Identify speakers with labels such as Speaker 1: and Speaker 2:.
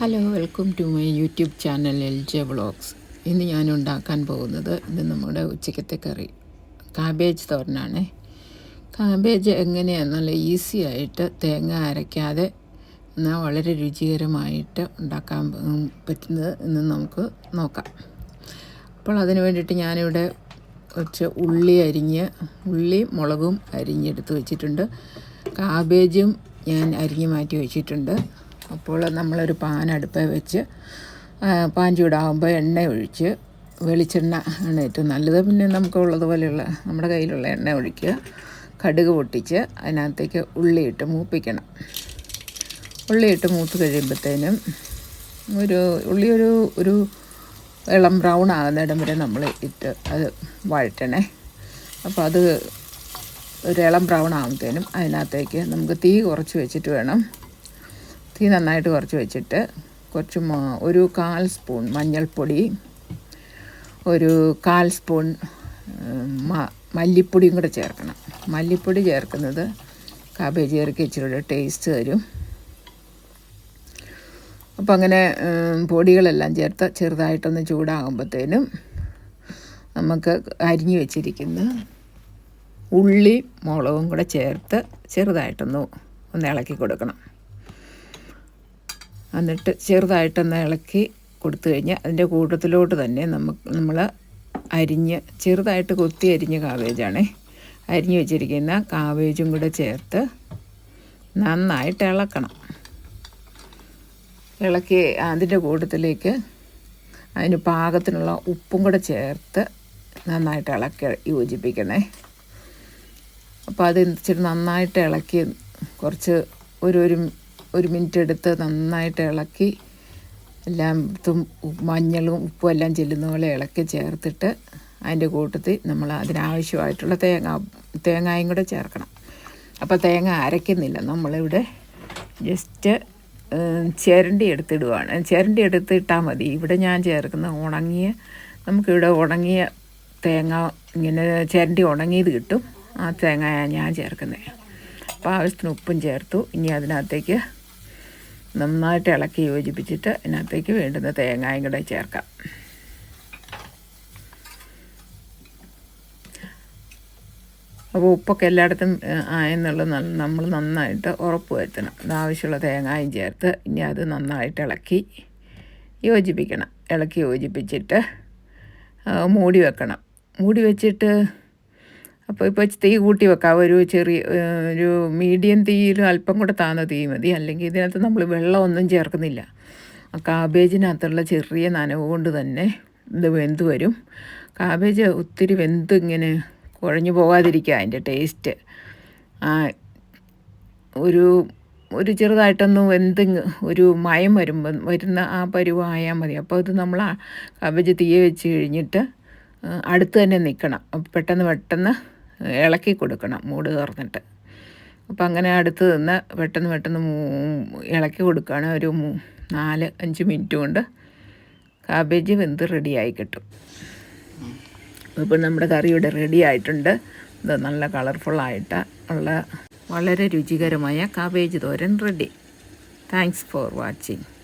Speaker 1: Hello welcome to my YouTube channel L J vlogs ഇന്ന് ഞാൻ ഉണ്ടാക്കാൻ പോകുന്നത് ഇത് നമ്മുടെ ഉച്ചക്കത്തെ കറി. കാബേജ് തോരനാണ്. കാബേജ് എങ്ങനെയാണ് നല്ല ഈസി ആയിട്ട് തേങ്ങ അരയ്ക്കാതെ എന്നാൽ വളരെ രുചികരമായിട്ട് ഉണ്ടാക്കാൻ പറ്റുന്നത് എന്ന് നമുക്ക് നോക്കാം. അപ്പോൾ അതിന് വേണ്ടിയിട്ട് ഞാനിവിടെ കുറച്ച് ഉള്ളി അരിഞ്ഞ് ഉള്ളി മുളകും അരിഞ്ഞെടുത്ത് വെച്ചിട്ടുണ്ട്. കാബേജും ഞാൻ അരിഞ്ഞ് മാറ്റി വെച്ചിട്ടുണ്ട്. അപ്പോൾ നമ്മളൊരു പാൻ അടുപ്പേ വെച്ച് പാൻ ചൂടാകുമ്പോൾ എണ്ണ ഒഴിച്ച് വെളിച്ചെണ്ണ ആണ് ഏറ്റവും നല്ലത്. പിന്നെ നമുക്ക് ഉള്ളതുപോലെയുള്ള നമ്മുടെ കയ്യിലുള്ള എണ്ണ ഒഴിക്കുക. കടുക് പൊട്ടിച്ച് അതിനകത്തേക്ക് ഉള്ളിയിട്ട് മൂപ്പിക്കണം. ഉള്ളിയിട്ട് മൂത്ത് കഴിയുമ്പോഴത്തേനും ഒരു ഉള്ളി ഒരു ഒരു ഇളം ബ്രൗൺ ആകുന്നിടം വരെ നമ്മൾ ഇട്ട് അത് വഴറ്റണേ. അപ്പോൾ അത് ഒരു ഇളം ബ്രൗൺ ആകുമ്പോഴത്തേനും അതിനകത്തേക്ക് നമുക്ക് തീ കുറച്ച് വെച്ചിട്ട് വേണം. തീ നന്നായിട്ട് കുറച്ച് വെച്ചിട്ട് കുറച്ച് ഒരു കാൽ സ്പൂൺ മഞ്ഞൾപ്പൊടി ഒരു കാൽ സ്പൂൺ മല്ലിപ്പൊടിയും കൂടെ ചേർക്കണം. മല്ലിപ്പൊടി ചേർക്കുന്നത് കാബേജ് കറിക്ക് ഇച്ചിരി ടേസ്റ്റ് തരും. അപ്പോൾ അങ്ങനെ പൊടികളെല്ലാം ചേർത്ത് ചെറുതായിട്ടൊന്ന് ചൂടാകുമ്പോഴത്തേനും നമുക്ക് അരിഞ്ഞു വെച്ചിരിക്കുന്ന ഉള്ളി മുളകും കൂടെ ചേർത്ത് ചെറുതായിട്ടൊന്ന് ഒന്ന് ഇളക്കി കൊടുക്കണം. എന്നിട്ട് ചെറുതായിട്ടൊന്ന് ഇളക്കി കൊടുത്തു കഴിഞ്ഞാൽ അതിന്റെ കൂട്ടത്തിലോട്ട് തന്നെ നമുക്ക് നമ്മൾ അരിഞ്ഞ് ചെറുതായിട്ട് കൊത്തി അരിഞ്ഞ കാവേജാണ് അരിഞ്ഞ് വെച്ചിരിക്കുന്ന കാവേജും കൂടെ ചേർത്ത് നന്നായിട്ട് ഇളക്കണം. ഇളക്കി അതിന്റെ കൂട്ടത്തിലേക്ക് അതിന് പാകത്തിനുള്ള ഉപ്പും കൂടെ ചേർത്ത് നന്നായിട്ട് ഇളക്കി യോജിപ്പിക്കണേ. അപ്പോൾ അത് ഇച്ചിരി നന്നായിട്ട് ഇളക്കി കുറച്ച് ഒരു ഒരു ഒരു മിനിറ്റ് എടുത്ത് നന്നായിട്ട് ഇളക്കി എല്ലാം മഞ്ഞളും ഉപ്പും എല്ലാം ചെല്ലുന്ന പോലെ ഇളക്കി ചേർത്തിട്ട് അതിന്റെ കൂട്ടത്തിൽ നമ്മൾ അതിനാവശ്യമായിട്ടുള്ള തേങ്ങ തേങ്ങായും കൂടെ ചേർക്കണം. അപ്പോൾ തേങ്ങ അരയ്ക്കുന്നില്ല. നമ്മളിവിടെ ജസ്റ്റ് ചിരണ്ടി എടുത്തിടുവാണ്. ചിരണ്ടി എടുത്തിട്ടാൽ മതി. ഇവിടെ ഞാൻ ചേർക്കുന്ന ഉണങ്ങിയ നമുക്കിവിടെ ഉണങ്ങിയ തേങ്ങ ഇങ്ങനെ ചിരണ്ടി ഉണങ്ങിയത് കിട്ടും. ആ തേങ്ങയാണ് ഞാൻ ചേർക്കുന്നത് അപ്പോൾ ആവശ്യത്തിന് ഉപ്പും ചേർത്തു. ഇനി അതിനകത്തേക്ക് നന്നായിട്ട് ഇളക്കി യോജിപ്പിച്ചിട്ട് അതിനകത്തേക്ക് വേണ്ടുന്ന തേങ്ങായും കൂടെ ചേർക്കാം. അപ്പോൾ ഉപ്പൊക്കെ എല്ലായിടത്തും ആയെന്നുള്ള നമ്മൾ നന്നായിട്ട് ഉറപ്പ് വരുത്തണം. ആവശ്യമുള്ള തേങ്ങായും ചേർത്ത് ഇനി അത് നന്നായിട്ട് ഇളക്കി യോജിപ്പിക്കണം. ഇളക്കി യോജിപ്പിച്ചിട്ട് മൂടി വെക്കണം. മൂടി വെച്ചിട്ട് അപ്പോൾ ഇപ്പോൾ തീ കൂട്ടി വെക്കാം. ഒരു ചെറിയ ഒരു മീഡിയം തീയിൽ അല്പം കൂടെ താന്ന തീ മതി. അല്ലെങ്കിൽ ഇതിനകത്ത് നമ്മൾ വെള്ളമൊന്നും ചേർക്കുന്നില്ല. കാബേജിനകത്തുള്ള ചെറിയ നനവ് കൊണ്ട് തന്നെ ഇത് വെന്ത് വരും. കാബേജ് ഒത്തിരി വെന്ത് ഇങ്ങനെ കുഴഞ്ഞു പോകാതിരിക്കുക അതിന്റെ ടേസ്റ്റ് ആ ഒരു ഒരു ചെറുതായിട്ടൊന്ന് വെന്ത് ഒരു മയം വരുമ്പോൾ വരുന്ന ആ പരുവായാൽ മതി. അപ്പോൾ അത് നമ്മൾ കാബേജ് തീയെ വെച്ച് കഴിഞ്ഞിട്ട് അടുത്ത് തന്നെ നിൽക്കണം പെട്ടെന്ന് പെട്ടെന്ന് ഇളക്കി കൊടുക്കണം മൂട് തുറന്നിട്ട്. അപ്പം അങ്ങനെ അടുത്ത് നിന്ന് പെട്ടെന്ന് പെട്ടെന്ന് ഇളക്കി കൊടുക്കുകയാണ്. ഒരു നാല് അഞ്ച് മിനിറ്റ് കൊണ്ട് കാബേജ് വെന്ത് റെഡിയായി കിട്ടും. ഇപ്പം നമ്മുടെ കറി ഇവിടെ റെഡി ആയിട്ടുണ്ട്. ഇത് നല്ല കളർഫുള്ളായിട്ട് ഉള്ള വളരെ രുചികരമായ cabbage thoran ready. Thanks for watching